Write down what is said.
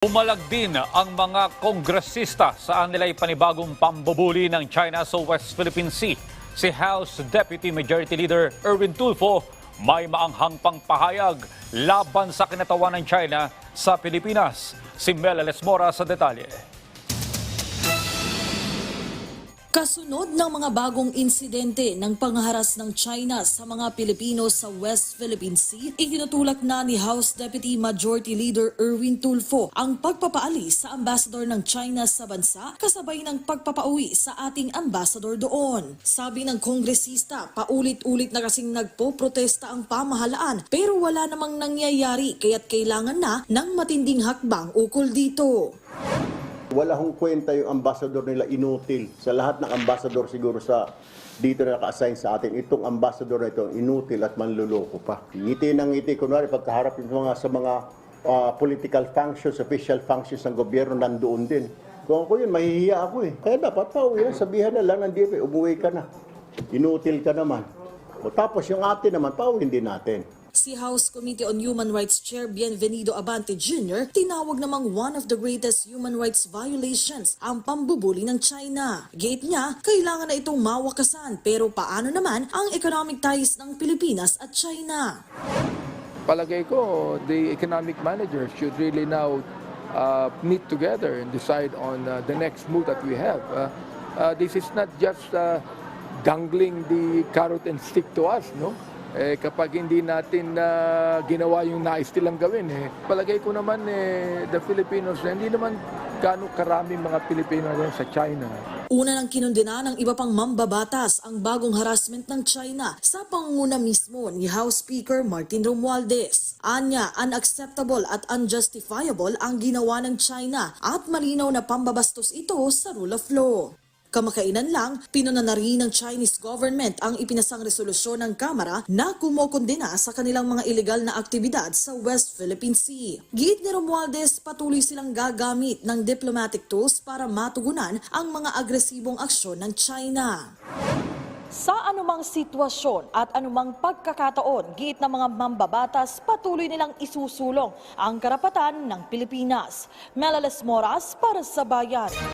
Umalag din ang mga kongresista saan nila panibagong pambubuli ng China sa West Philippine Sea. Si House Deputy Majority Leader Erwin Tulfo may maanghang pang pahayag laban sa kinatawan ng China sa Pilipinas. Si Mel Lesmora sa detalye. Kasunod ng mga bagong insidente ng pangharas ng China sa mga Pilipino sa West Philippine Sea, itinutulak na ni House Deputy Majority Leader Erwin Tulfo ang pagpapaalis sa ambassador ng China sa bansa kasabay ng pagpapauwi sa ating ambassador doon. Sabi ng kongresista, paulit-ulit na kasing nagpo-protesta ang pamahalaan pero wala namang nangyayari kaya't kailangan na ng matinding hakbang ukol dito. Wala hong kwenta yung ambassador nila inutil. Sa lahat ng ambassador siguro sa dito na naka-assign sa atin, itong ambassador na ito, inutil at manluloko pa. Ngiti ng ngiti, kunwari pagkaharap yung mga, sa mga ah, political functions, official functions ng gobyerno, nandoon din. Kung ako yun, mahihiya ako eh. Kaya dapat pauwi na, sabihan na lang ng DFA, umuwi ka na. Inutil ka naman. O, tapos yung atin naman, pauwi din natin. Si House Committee on Human Rights Chair Bienvenido Abante Jr. tinawag namang one of the greatest human rights violations ang pambubuli ng China. Gate niya, kailangan na itong mawakasan pero paano naman ang economic ties ng Pilipinas at China? palagay ko, the economic managers should really now uh, meet together and decide on uh, the next move that we have. Uh, uh, this is not just uh, dangling the carrot and stick to us, no? Eh, kapag hindi natin uh, ginawa yung nais nilang gawin, eh, palagay ko naman eh, the Filipinos, hindi naman gaano karami mga Pilipino rin sa China. Una nang kinundina ng iba pang mambabatas ang bagong harassment ng China sa pangunguna mismo ni House Speaker Martin Romualdez. Anya, unacceptable at unjustifiable ang ginawa ng China at malinaw na pambabastos ito sa rule of law. Kamakainan lang, pinuna ng Chinese government ang ipinasang resolusyon ng Kamara na kumokondena sa kanilang mga ilegal na aktibidad sa West Philippine Sea. Giit ni Romualdez, patuloy silang gagamit ng diplomatic tools para matugunan ang mga agresibong aksyon ng China. Sa anumang sitwasyon at anumang pagkakataon, giit ng mga mambabatas, patuloy nilang isusulong ang karapatan ng Pilipinas. Melales Moras para sa Bayan.